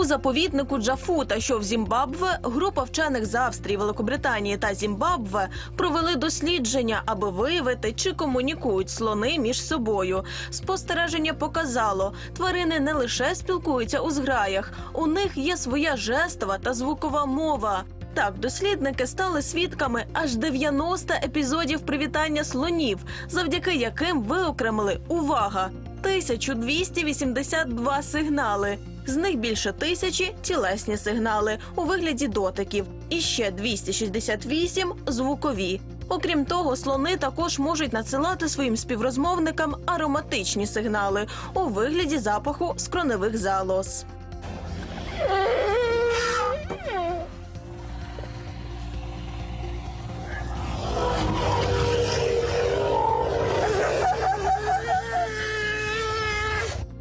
У заповіднику Джафута, що в Зімбабве, група вчених з Австрії, Великобританії та Зімбабве провели дослідження, аби виявити, чи комунікують слони між собою. Спостереження показало, тварини не лише спілкуються у зграях, у них є своя жестова та звукова мова. Так, дослідники стали свідками аж 90 епізодів привітання слонів, завдяки яким виокремили увага 1282 сигнали. З них більше тисячі тілесні сигнали у вигляді дотиків, і ще 268 звукові. Окрім того, слони також можуть надсилати своїм співрозмовникам ароматичні сигнали у вигляді запаху скроневих залоз.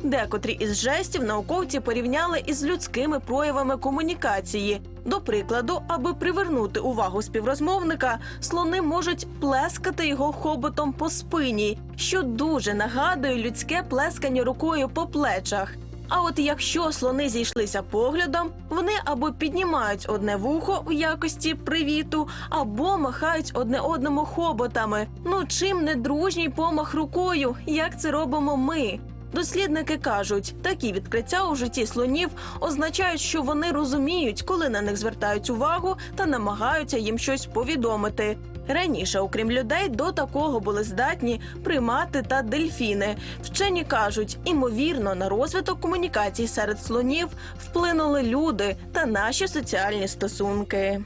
Декотрі із жестів науковці порівняли із людськими проявами комунікації. До прикладу, аби привернути увагу співрозмовника, слони можуть плескати його хоботом по спині, що дуже нагадує людське плескання рукою по плечах. А от якщо слони зійшлися поглядом, вони або піднімають одне вухо в якості привіту, або махають одне одному хоботами. Ну чим не дружній помах рукою, як це робимо ми. Дослідники кажуть, такі відкриття у житті слонів означають, що вони розуміють, коли на них звертають увагу та намагаються їм щось повідомити. Раніше, окрім людей, до такого були здатні примати та дельфіни. Вчені кажуть, імовірно, на розвиток комунікацій серед слонів вплинули люди та наші соціальні стосунки.